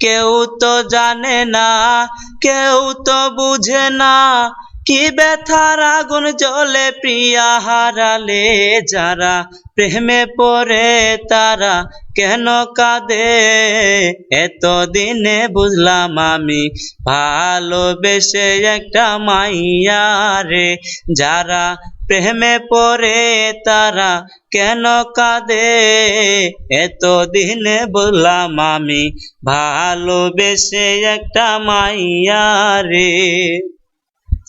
কেউ তো জানে না কেউ তো বুঝে না কি ব্যথার আগুন জ্বলে প্রিয়া হারালে যারা? প্রেমে পড়ে তারা কেন কাঁদে? এতদিনে বুঝলাম আমি ভালোবেসে একটা মাইয়া রে। যারা প্রেমে পড়ে তারা কেন কাঁদে? এতদিনে বললাম আমি ভালোবেসে একটা মাইয়া রে।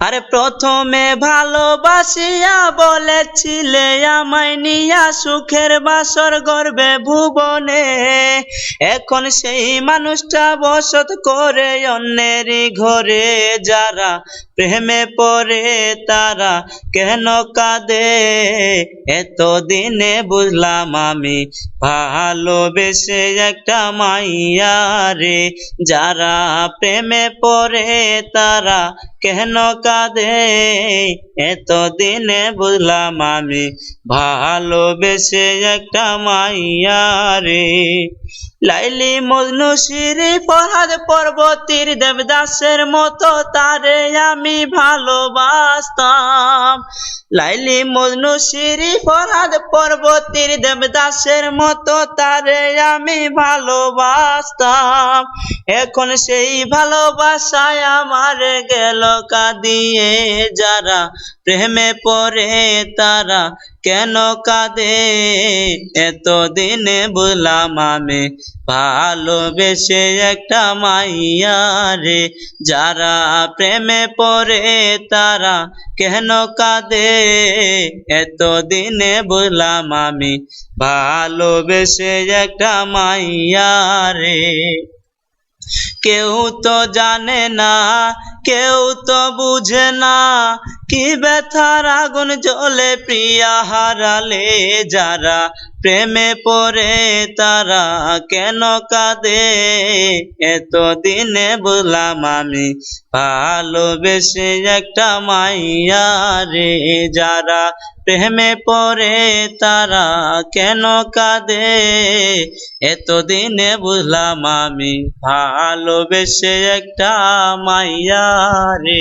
আরে প্রথমে ভালোবাসিয়া বলেছিলে আমায় নিয়া সুখের বাসর গর্বে ভুবনে। এখন সেই মানুষটা বসত করে অন্যেরই ঘরে। যারা প্রেমে পড়ে তারা কেন কাঁদে? এতদিনে বুঝলাম আমি ভালোবেসে একটা মাইয়া রে। যারা প্রেমে পড়ে তারা কেন কাঁদে, এতদিনে বুঝলাম আমি ভালোবেসে একটা মাইয়া রে। লাইলি মজনু শিরি, ফরহাদ পর্বতীর দেবদাসের মতো তারে আমি ভালোবাসতাম। লাইলি মজনু শিরি, ফরহাদ পর্বতীর দেবদাসের মতো তারে আমি ভালোবাসতাম। এখন সেই ভালোবাসায় আমার গেল কাঁদিয়ে যারা প্রেমে পড়ে তারা কেন কাঁদে? এতদিনে বললাম আমি, ভালোবেসে একটা মাইয়া রে। যারা প্রেমে পড়ে তারা কেন কাঁদে? এতদিনে বললাম আমি, ভালোবেসে একটা মাইয়া রে। কেউ তো জানে না কেউ তো বুঝে না কি ব্যথার আগুন জ্বলে প্রিয়া হারালে যারা। প্রেমে পড়ে তারা কেন কাঁদে? এতদিনে বললাম আমি, ভালোবেসে একটা মাইয়া রে। যারা প্রেমে পড়ে তারা কেন কাঁদে? এতদিনে বুঝলাম আমি, ভালোবেসে একটা মাইয়া রে